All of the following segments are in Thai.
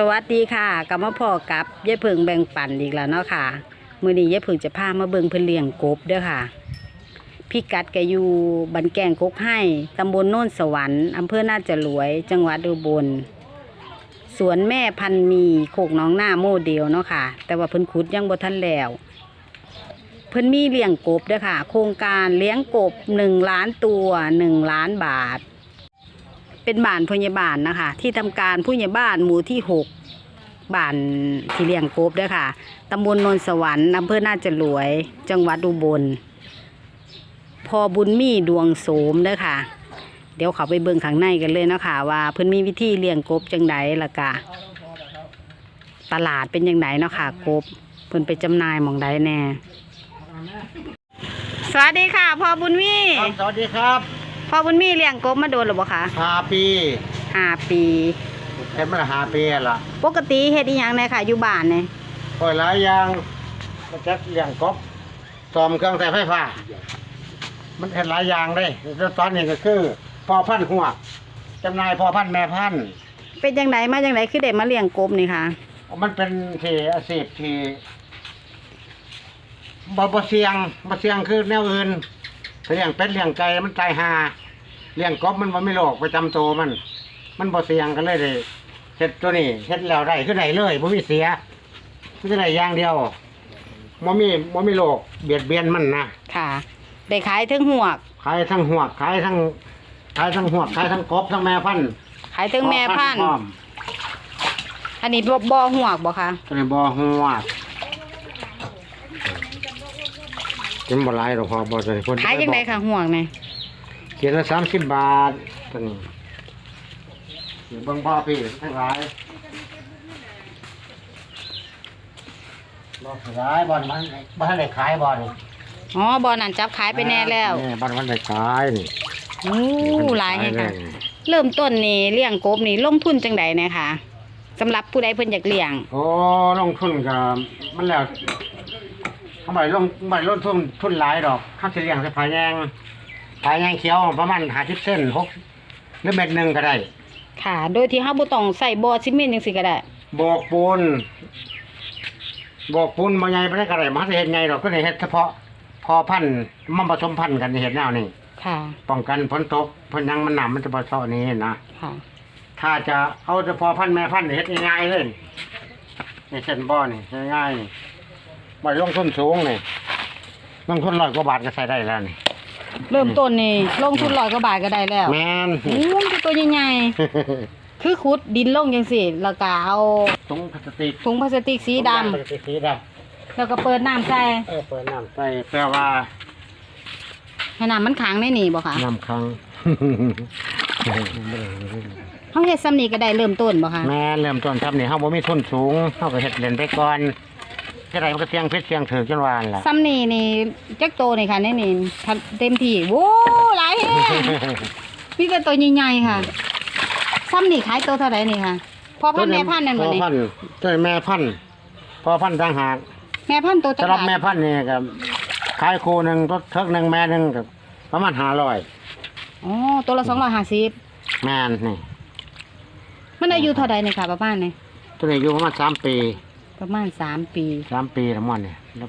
สวัสดีค่ะกลับมาพอกับยายเพิงแบ่งปันอีกแล้วเนาะค่ะมื้อนี้ยายเพิงจะพามาเบิ่งเพิ่นเลี้ยงกบเด้อค่ะพี่กัดก็อยู่บันแกงกกให้ตำบลโน่นสวรรค์อำเภอน่าจะรวย จังหวัดอุบลสวนแม่พันมีโคกน้องหน้าโมเดลเนาะค่ะ แต่ว่าเพิ่นขุดยังบ่ทันแล้ว เพิ่นมีเลี้ยงกบเด้อค่ะ โครงการเลี้ยงกบหนึ่งล้านตัวหนึ่งล้านบาท เป็นบ้านพยาบาลนะคะ ที่ทำการผู้ใหญ่บ้านหมู่ที่หกบ้านที่เลี้ยงกบด้อค่ะตำบลนนสวรรค์อำเภอน่าจรวย จังหวัดอุบล พอบุญมีดวงโสมด้อค่ะ เดี๋ยวเขาไปเบิ่งข้างในกันเลยนะคะว่าเพิ่นมีวิธีเลี้ยงกบจังไดล่ะกะตลาดเป็นยังไงเนาะค่ะกบเพิ่นไปจำหน่ายหมองใดแน่ สวัสดีค่ะพ่อบุญมี ครับสวัสดีครับ พ่อบุญมีเลี้ยงกบมาโดนหรือบ่คะหาปีห้าปีเห็นมันหาปีละปกติเฮ็ดอีหยังเนี่ยค่ะอยู่บ้านเนี่ยปล่อยหลายอย่างก็จะเลี้ยงกบซ่อมเครื่องใส่ไฟฟ้า มันเห็นหลายอย่างได้แล้วตอนนี้ก็คือพ่อพันธุ์หัวจำหนายพ่อพันธุ์แม่พันธุ์เป็นจังไดมาจังไดคือได้มาเลี้ยงกบนี่ค่ะมันเป็นที่อาชีพที่บ่บ่เสี่ยงบ่เสี่ยงคือแนวอื่น ถ้าเลี้ยงเป็ดเลี้ยงไก่มันตายหาเลี้ยงกบมันบ่มีโรคประจำตัวมัน มันบ่เสี่ยงกันเลยเด้เฮ็ดตัวนี้เฮ็ดแล้วได้คือได้เลยบ่มีเสียมันจะได้อย่างเดียวบ่มีบ่มีโรคเบียดเบียนมันนะ ค่ะ ได้ขายถึงหวก ขายทั้งหวกขายทั้งขายทั้งหวกขายทั้งกบทั้งแม่พันธุ์ขายถึงแม่พันธุ์พร้อมอันนี้บ่บ่หวกบ่คะตัวนี้บ่หวก กินบ่หลายดอกพอบ่ตัวนี้เพิ่นขายจังไดค่ะหวกเนี่ยเขียนละสามสิบบาทตัวนี้เดี๋ยวเบิ่งพ่อพี่ทั้งหลายบ่ขายบ่อนมันบ่ทันได้ขายบ่อนอ๋อบ่นั่นจับขายไปแน่แล้วนี่บ่อนมันได้ขายนี่โอ้หลายแฮะค่ะนี่เริ่มต้นนี่เลี้ยงกบนี่ลงทุนจังไดเนี่ยค่ะสำหรับผู้ใดเพิ่นอยากเลี้ยง โอ้ลงทุนก็มันแล้ว เขาบ่ได้ลงบ่ได้ลงทุนทุนหลายดอกเขาสิเลี้ยงใส่ผาแยงผาแยงเขียวประมาณ50เส้น6หรือเม็ดหนึงก็ได้ ค่ะ โดยที่เฮาบ่ต้องใส่บ่อซีเมนต์จังซี่ก็ได้โบกปูนโบกปูนมาใหญ่ไปได้กระไรมาเห็นไงหรอกก็ได้เห็ดเฉพาะ พอพันธุ์มันผสมพันธุ์กันในเห็ดแนวนี้ค่ะ ป้องกันฝนตกเพราะยังมันหนำมันจะผสมนี้นะค่ะ ถ้าจะเอาเฉพาะพันธุ์แม่พันธุ์นี่เห็ดง่ายๆเลยนี่เส้นบ่อนี่ง่ายๆ บ่ลงทุนสูงนี่ลงทุนร้อยกว่าบาทก็ใส่ได้แล้วนี่เริ่มต้นนี่ลงทุนร้อยกว่าบาทก็ได้แล้วแมนโอ้ยตัวใหญ่ๆคือขุดดินลงจังสิแล้วก็เอาถุงพลาสติกถุงพลาสติกสีดำถุงพลาสติกสีดแล้วก็เปิดน้ำใส่ำเออเปิดน้ำใส่เพื่อว่าให้น้ำมันขังในนี่บ่คะน้ำครั้งเฮาเฮ็ดซ้ำนี่ก็ได้เริ่มต้นบ่คะแม่เริ่มต้นทำนี่เฮาบ่มีทุนสูงเฮาก็เฮ็ดเล่นไปก่อน เฮ็ดไรมันก็เสียงเพชรเสียงถือจนวาหั่นล่ะซ้ำนี่นี่จักโตนี่ค่ะในนี่ทันเต็มที่โว้หลายแฮงมีแต่ตัวใหญ่ๆค่ะซ้ำนี่ขายตัวเท่าไหร่นี่ค่ะพอพันธุ์แม่พันธุ์นั่นพ่บ่อนี่พันธุ์ตัวนี้แม่พันธุ์พ่อพันธุ์ต่างหากแม่พันธุ์ตัวจักสำหรับบาทแม่พันธุ์นี่ก็ขายคู่หนึงตัวเทิกหนึงแม่หนึงก็ประมาณ500อ๋อตัวละ250แม่นนี่มันอายุเท่าใดนี่ค่ะประมาณนี่ตัวนี้อยู่ประมาณ3ปี ประมาณสามปี3ปีละมันนี่แล้ว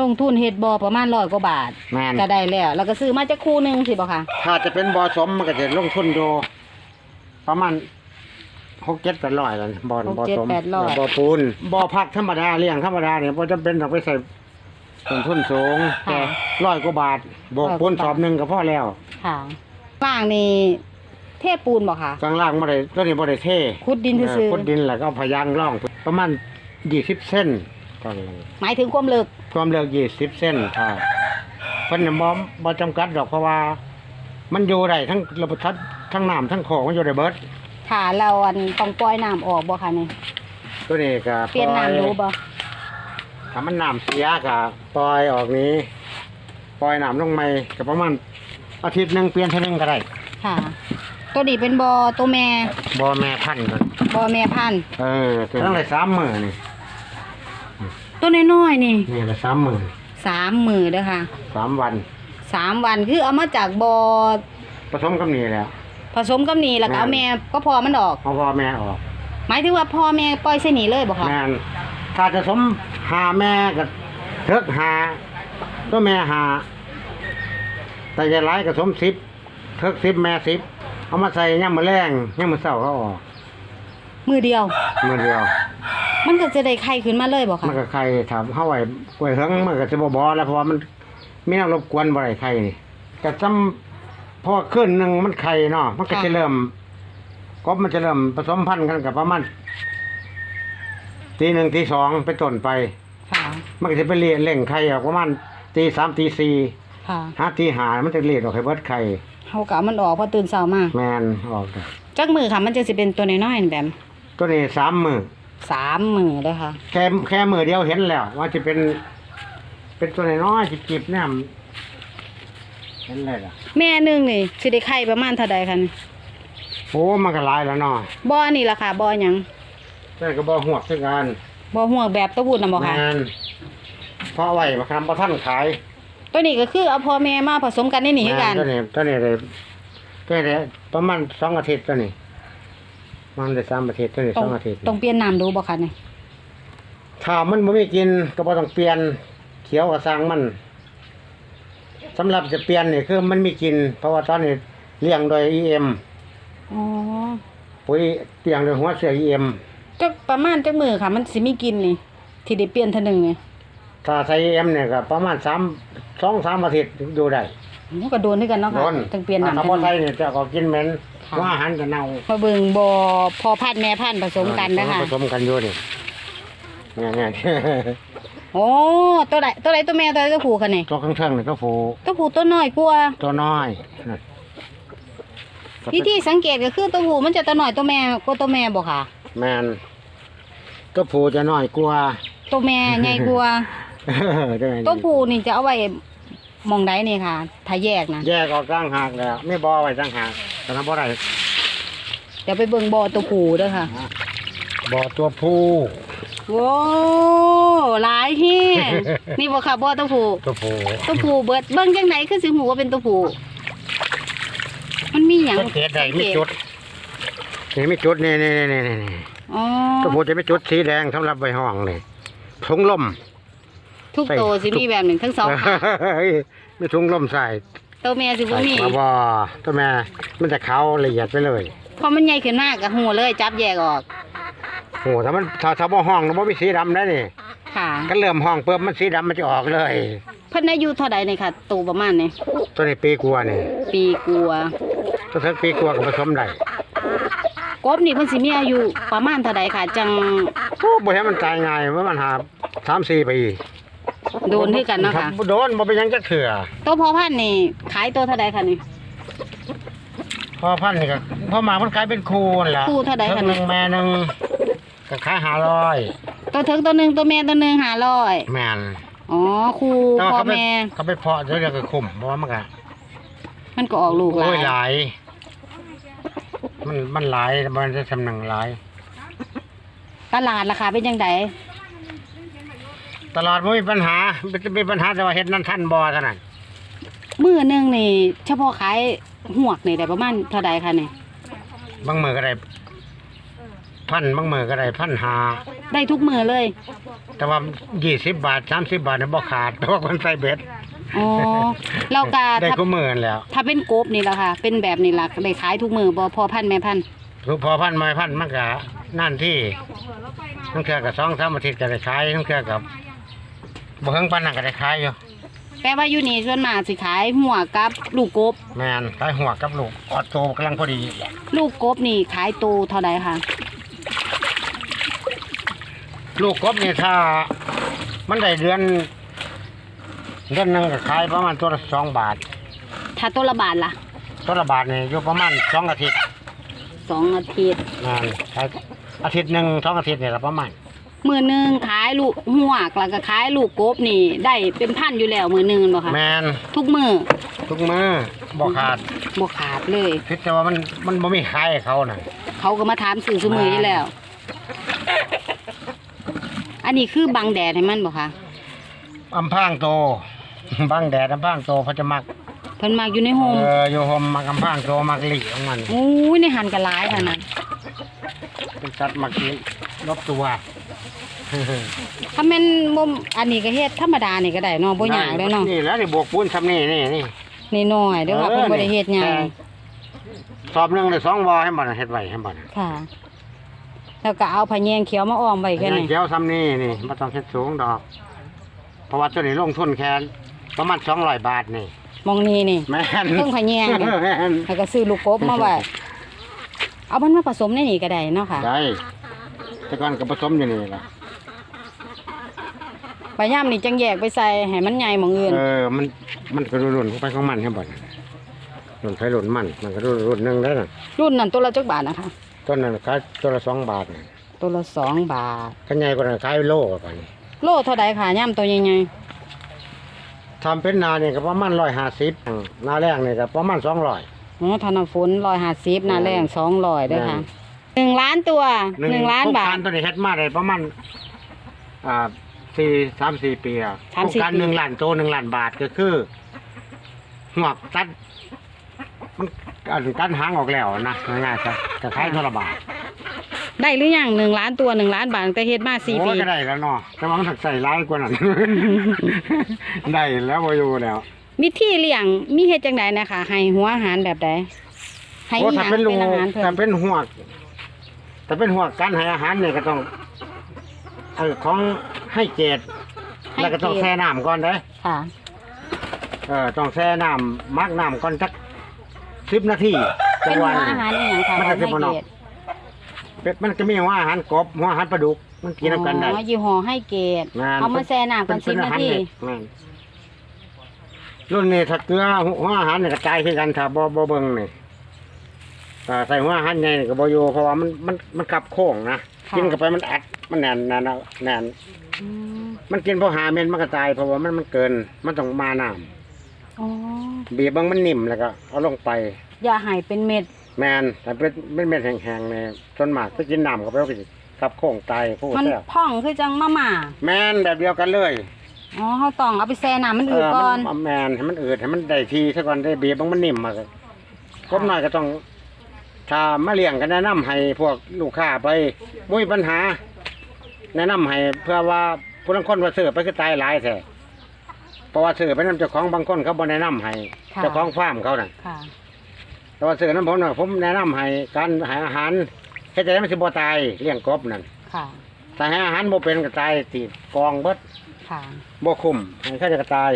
ลงทุนเฮ็ดบ่อประมาณร้อยกว่าบาทแม่นก็ได้แล้ว แล้วก็ซื้อมาจากคู่หนึงสิบ่ค่ะ ถ้าจะเป็นบ่อสมมันก็จะลงทุนอยู่ประมาณ6 7 800แล้วบ่อบ่อสม6-7-800บ่อปูนบ่อพักธรรมดาเลี้ยงธรรมดาเนี่ยบ่จำเป็นต้องไปใส่ต้นทุนสูงแค่ร้อยกว่าบาทบวกปูนสอบหนึ่งก็พอแล้วค่ะว่างนี่เทปูนบ่ค่ะ กลางล่างบ่ได้ตัวนี้บ่ได้เทขุดดินเอซื่ออขุดดินแล้วก็เอาพยางร่อง ประมาณ 20เส้นตอนนี้ๆหมายถึงความลึกความเร็ว20เส้นครับเพิ่นน่ะบ่บ่จำกัดดอกเพราะว่า มันอยู่ได้ทั้งระบบทัดทั้งน้ำทั้งของมันอยู่ได้เบิดค่ะเราอันต้องปล่อยน้ำออกบ่ค่ะนี่ตัวนี้ก็เปลี่ยนน้ำรู้บ่ถ้ามันน้ำเสียก็ปล่อยออกนี้ ปล่อยน้ำลงใหม่ก็ประมาณอาทิตย์หนึงเปลี่ยนเท่านึงก็ได้ค่ะ ตัวนี้เป็นบ่อตัวแม่บ่แม่พันธุ์ก็บ่อแม่พันธุ์เออตัวตั้งแต่สามหมื่นนี่ ตัวน้อยๆนี่นี่ละสามหมื่นสามมือเด้อค่ะสามวัน สามวันคือเอามาจากบ่อผสมกับนี่แหล้ว ผสมกับนี่แล้วก็เอาแม่แม่ก็พอมันออกเอาพ่อแม่ออกหมายถึงว่าพ่อแม่ปล่อยใส่หนีเลยบ่คะแม่นถ้าจะสมหาแม่ก็เทิกหาตัวแม่หา แต่จะร้ายก็สมสิบเทิกสิบแม่สิบเอามาใส่ย่ำมือแรงย่ำมือเศร้าเขาออกมือเดียวมือเดียว มันก็จะได้ไข่ขึ้นมาเลยบ่คะมันก็ใครถามเขาไว้ไว้เฮิงมันก็จะบ่บอแล้วเพราะว่ามันมีน้ำรบกวนบ่ได้ไข่นี่ก็จำพอขึ้นหนึ่งมันไข่เนาะมันก็จะเริ่มกบมันจะเริ่มผสมพันธุ์กันกับประมาณตีหนึ่งตีสองไปต้นไปค่ะมันก็จะไปเลี้ยเล่งไข่ออกประมาณตีสามตีสี่ค่ะห้าตีหามันจะเลี้ยออกให้เบิดไข่เฮาก็เอามันออกพอตื่นเช้ามาแมนออกเลยจักมือค่ะมันจะสิเป็นตัวน้อยๆนี่แบบ ตัวนี้สามมือ สามมือเลยค่ะ แค่แค่มือเดียวเห็นแล้ว ว่าจะเป็น เป็นตัวน้อยๆจิบๆเนี่ยเห็นเลยล่ะแม่หนึงนี่สิได้ไข่ประมาณเท่าใดคะนี่โอ้มันก็หลายแล้วเนาะบ่อนี่ล่ะค่ะบ่อหยังแต่ก็บ่หวกคือกันบ่หัวกแบบตะวูดน่ะบ่ค่ะแม่นเพราะไว้มาคำบ่ท่านขายตัวนี้ก็คือเอาพ่อแม่มาผสมกันในนี่คือกัน แม่ตัวนี้ตัวนี้เลยตัวนี้เลยประมาณสองอาทิตย์ตัวนี้ มันได้สามอาทิตย์ตัวนี้ต้สององอาทิตย์ต้องเปลี่ยนน้ำดูบ่คะนี่ถ้ามันบ่มีกินก็บ่ต้องเปลี่ยนเขียวก็สร้างมันสำหรับจะเปลี่ยนนี่คือมันมีกิน เพราะว่าตอนนี้เลี้ยงโดย EM อ๋อปุ๋ยเลี้ยงโดยหัวเสือ EM จักประมาณจักมือค่ะ มันสิมีกินนี่ที่ได้เปลี่ยนเท่านึงนี่ถ้าใช้ EM เนี่ยก็ประมาณ3 2 3อาทิตย์ดูได้มันก็โดนด้วยกันเนาะค่ะโดนต้องเปลี่ยนน้ำถ้าเท่าบ่นึงใช้เนี่ยจะก็กินเหม็น ค่ะว่าอาหารก็เน่ามาเบิ่งบ่พอพันธุ์แม่พันธุ์ผสมกันนะคะผสมกันอยู่นี่เนี่ยโอ้ตัวใดตัวใดตัวแม่ตัวใดตัวผู้คะนี่ตัวข้างๆนี่ก็ผูตัวผู้ตัวน้อยกว่าตัวน้อยนั่นวิธีสังเกตก็คือตัวผู้มันจะตัวน้อยตัวแม่กว่าตัวแม่บ่ค่ะ แมนตัวผูจะน้อยกว่า ตัวแม่ใหญ่กว่าได้ไหมตัวผู้นี่จะเอาไว้ห มองใดนี่ค่ะ ถ้าแยกนะแยกออกต่างหากแล้วไม่บอไว้ต่างหากแต่ทำบ่ได้เดี๋ยวไปเบิ่งบ่อตัวผู้เด้อค่ะบอตัวผู้โว้หลายที่นี่บ่ค่ะบ่อตัวผู้ตัวผู้ตัวผู้เบิดเบิ่งจังไดคือสิหูว่าเป็นตัวผู้มันมีหยังสังเกตได้มีจุดนี่มีจุดนี่นี่นี่นี่นี่อ๋อตัวผู้จะมีจุดสีแดงสำหรับใบห้องเลยถุงลม ทุกตัวสิมีแบบหนึ่งทั้งสองค่ะมีถุงลมใส่ตัวแม่สิบ่มีมาบอตัวแม่มันจะเขาละเอียดไปเลยพอมันใหญ่ขึ้นมากก็หูเลยจับแยกออกโอ้ถ้ามันถ้าถ้าบ่ห้องมันบ่มีสีดำได้นี่ค่ะก็เริ่มห้องเพิ่มมันสีดำมันจะออกเลย เพิ่นอายุเท่าใดนี่ค่ะตัวประมาณนี้ตัวนี้ปีกลัวานี่ปีกลัวาตัวถึงปีกลัวาก็ผสมได้กบนี่เพิ่นสิมีอายุประมาณเท่าใดค่ะ จังโอ้บ่ให้มันตายง่ายว่ามันหาสามสี่ปี โดนคือกันเนาะค่ะโดนบ่เป็นหยังจักเถื่อตัวพอพันธุ์นี่ขายตัวเท่าใดค่ะนี่พอพันธุ์นี่ก็พอมามันกลายเป็นคูนั่นล่ะคู่เท่าใดคะทิงหนึ่งแม่หนึ่งก็ขายห้าร้อยตัวถึงตัวหนึงตัวแม่ตัวหนึง500แม่นอ๋อคู่แต่ว่าพ่อเขาไปแม่เขาไปเพาะเดี๋ยวเดี๋ยวก็คุ้มเพราะว่ามันก็มันก็ออกลูกหลาโอ้ยยหลายมันมันหลายมันจะทำหนังหลายตลาดราคาเป็นจังได ตลอดไม่มีปัญหามันจะมีปัญหาแต่ว่าเฮ็ดนั่นท่านบ่เท่านั้นมื้อหนึงนี่ เฉพาะขายหวกนี่ได้ประมาณเท่าใดคะนี่บางมือก็ได้พันบางมือก็ได้พันหาได้ทุกมื้อเลย แต่ว่ายี่สิบบาทสามสิบบาทเนี่ยบ่ขาดเพราะว่าคนใส่เบ็ดอ๋อเราก็ได้ถ้าก็มือนั่นแหล้ว ถ้าเป็นกบนี่ล่ะค่ะ เป็นแบบนี้ล่ะได้ขายทุกมื้อบ่พอพันธุ์แม่พันธุ์คือพอพันไม้พันมันก็นั่นที่ทั้งเทื่อกับสองสามอาทิตย์ก็ได้ขายทั้งเทื่อกับ บ่เฮิงปันนั่นก็ได้ขายอยู่แปลว่าอยู่นี่ส่วนมากสิขายหัวกับลูกกบ แม่นขายหัวกับลูกออดโตกำลังพอดีลูกกบนี่ขายโตเท่าใดคะลูกกบนี่ถ้า มันได้เดือนเดือนหนึงก็ขายประมาณตัวละสองบาท ถ้าตัวละบาทล่ะตัวละบาทนี่อยู่ประมาณสองอาทิตย์สองอาทิตย์งานขายอาทิตย์หนึ่งสองอาทิตย์นี่ละประมาณ มือหนึ่งขายลูกหัวกแล้วก็ขายลูกกบนี่ ได้เป็นพันอยู่แล้วมือหนึ่งบ่คะแมนทุกมือทุกมือบ่ขาดบ่ขาดเลยคิดแต่ว่ามันมันบ่มีขายให้เขาน่ะ เขาก็มาถามสื่อซุมืออยู่แล้ว อันนี้คือบังแดดให้มันบ่คะอำพรางโตบางแดดอำพรางโตเขาจะมักเพิ่นมากอยู่ในโฮเอมออยู่โฮมมักอำพรางโตมักหลีของมันโอ้ยในหันกระลายค่ะนั่นหมันสัตว์มากินรอบตัว ถ้าแม่นบ่มอันนี้ก็เฮ็ดธรรมดานี่ก็ได้เนาะบ่ยากเลยเนาะนี่แล้วนี่บวกปูนทำนี่นี่นี่ นี่น้อยเด้อค่ะเพิ่นบ่ได้เฮ็ดหยังแต่สอบหนึ่งเลยสองวอให้บ่นเฮ็ดไว้ให้บ่นค่ะ แล้วก็เอาพะแยงเขียวมาอ้อมไว้แค่นี้เกี่ยวซ้ำนี่นี่ไม่ต้องเฮ็ดสูงดอก เพราะว่าตัวนี้ลงทุนแค่ประมาณสองร้อยบาทนี่มองนี่นี่ แม่นเครื่องพะแยงนี่ แม่นแล้วก็ซื้อลูกกบมาไว้เอามันมาผสมในนี่ก็ได้เนาะค่ะ ได้แต่ก่อนก็ผสมอยู่นี่ล่ะ พยายามนี่จังแยกไปใส่ให้มันใหญ่หมองอื่นเออ มัน มันก็รุ่นๆเข้าไปของมันให้บ่นรุ่นไฟรุ่นมัน มันก็รุ่นรุ่นหนึงได้น่ะรุ่นนั้นตัวละจักบาทนะคะ ต้นนั้นขายตัวละสองบาทน่ะตัวละสองบาทกันใหญ่กว่านั้นขายโลกว่านี้โลเท่าใดค่ะย่ำตัวใหญ่ทำเป็นนาเนี่ยก็ประมาณร้อยห้าสิบนาแรกเนี่ยก็ประมาณสองร้อยๆอ๋อธนาฝนร้อยห้าสิบหน้าแรงสองร้อยด้วยค่ะหนึ่งล้านตัวหนึ่งล้านบาทตัวนี้เฮ็ดมาได้ประมาณอ่า สี่สามสี่ปีอะสามสี่โครงการปีหนึ่งล้านโตหนึ่งล้านบาทก็คือหวกตัดมันอันตัดหางออกแล้วนะง่ายๆซะจะขายตัวละบาทได้หรือยังหนึ่งล้านตัวหนึ่งล้านบาทแต่เฮ็ดมาสี่โอ้ปียก็ได้แล้วเนาะแต่ว่ามันถักใส่ร้ายกว่านั้น ได้แล้วบ่อยู่แล้ววิธีเลี้ยงมีเฮ็ดจังไดนะคะให้หัวอาหารแบบใดให้โอ้อีหถ้ายังเป็นลูเป็นกอาหารเพิ่ถ้านเป็นหวกถ้าเป็นหวกการให้อาหารเนี่ยก็ต้องเออของ ให้เกรดแล้วก็ต้องแช่น้ำก่อนเด้ค่ะ เออต้องแช่น้ำมักน้ำก่อนจักสิบนาทีจัเป็งนหหัวะวหนึ่อางหารอีหยังค่ะมันก็สิบ่เนาะให้เกรดเป็ดมันก็มีหัวอาหารกบหัวอาหารปลาดุกมันกินน้ำกันได้ อ๋อยี่ห้อให้เกรดงานเอามาแช่น้ำกันสิบนาทีแม่นรุ่นนี้ถ้าเกลือหัวอาหารเนี่ยกระจายคือกันถ้าบ่บ่เบิ่งนี่ถ้าใส่หัวอาหารใหญ่นี่ก็บ่อยู่เพราะว่ามันมันมันขับโค้งนะค่ะกินเข้าไปมันอัดมันแน่นแน่นแน่น อืมมันกินพอหาเม็ดมันก็ตายเพราะว่ามันมันเกิน มันต้องมาน้อ๋อำบีบบางมันนิ่มแล้วก็เอาลงไป อย่าให้เป็นเม็ด แมนแต่เป็นเป็นเม็ดแห้งๆเนี่ยส่วนมากไปกินน้ำก็ไปเอาไปขับโค้งตายผู้มันแซ่บพ่องคือจังมาม่าแมนแบบเดียวกันเลยอ๋อเฮาต้องเอาไปแช่น้ำมันอืดก่อนเมันแมนให้มันอืดให้มันได้ทีซะก่อนได้บีบบางมันนิ่มมาเลยกบน้อยก็ต้องถ้ามาเลี้ยงก็แนะนำให้พวกลูกค้าไปมุ้ยปัญหา แนะนำให้เพื่อว่าผู้ลังคนว่าซื้อไปคือตายหลายแท้เพราะว่าซื้อไปนํเจ้าของบางคนเขาบ่แนะนำให้ค่ะ เจ้าของฟาร์มเขาน่ะ ค่ะ แต่ว่าซื้อน้ำผมน่ะผมแนะนำให้การให้อาหารเฮ็ดจะได้มันสิบ่ตายเลี้ยงกบนั่นค่ะถ้าให้อาหารบ่เป็นก็ตายติดกองเบิด ค่ะ บ่คุ้มให้เขาจะกระตาย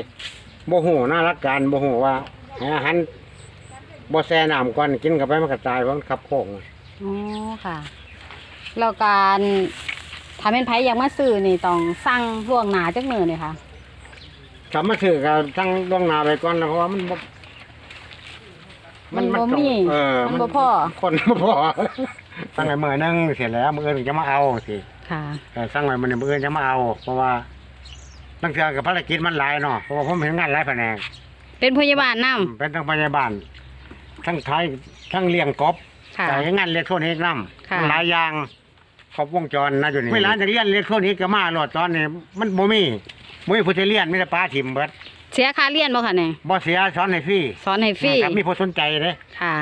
บ่ฮู้น่ารักการบ่ฮู้ว่าให้อาหารบ่แช่น้ำก่อนกินเข้าไปมันก็ตายเพราะมันขับโค้งอ๋อ ค่ะ แล้วการ ถ้าเป็นไผอยากมาซื้อนี่ต้องสั่งล่วงหน้าจักมื้อนี่ค่ะถ้ามาซื้อก็ตั้งล่วงหน้าไปก่อนนะเพราะว่ามันบ่มันบ่ต้องมีเออมันบ่พอคนบ่พอตั้งไว้มื้อหนึงเสร็จแล้วมื้ออื่นจะมาเอาสิค่ะเออสั่งไว้มื้อนี้มื้ออื่นจะมาเอา เพราะว่าบางเทื่อกับภารกิจมันหลายเนาะเพราะว่าผมเห็นงานหลายแผนกเป็นพยาบาลนำเป็นทั้งพยาบาลทั้งไทยทั้งเลี้ยงกบค่ะแต่งานอิเล็กทรอนิกส์นำค่ะมันหลายอย่าง ครบวงจรนะอยู่นี่เวลาจะเรียนอิเล็กทรอนิกส์ก็มาโลดตอนนี้มันบ่มีบ่มีผู้ที่เรียนมีแต่ป้าถิ่มเบิดเสียค่าเรียนบ่ค่ะเนี่ยบ่เสียสอนให้ฟรีสอนให้ฟรีครับมีผู้สนใจเด้ค่ะ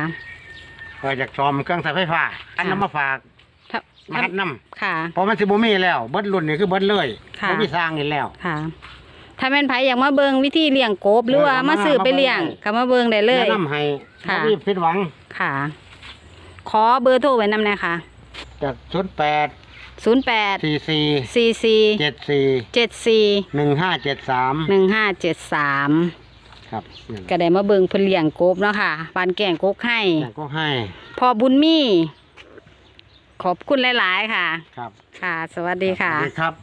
เอออยากซ่อมเครื่องใช้ไฟฟ้า อันนำมาฝากถ้ามาหัดนำค่ะ เพราะมันสิบ่มีแล้วเบิดรุ่นนี่คือเบิดเลยค่ะ บ่มีสร้างอีกแล้ว ค่ะ ถ้าแม่นไผอยากมาเบิงวิธีเลี้ยงกบหรือว่าเออมาซื้อไปมาเบิ่งเลี้ยงก็มาเบิงได้เลย แนะนำให้ค่ะ บ่มีผิดหวังค่ะ ขอเบอร์โทรไว้นำหน่อยค่ะ จาก08 08 44 44 74 74 1573 1573ครับนี่แหละก็ได้มาเบิงเพิ่นเลี้ยงกบเนาะค่ะบานแก่งกกให้แต่ก็ให้พอบุญมีขอบคุณหลาย ๆ ค่ะ ครับ ค่ะ สวัสดีค่ะสวัสดีครับ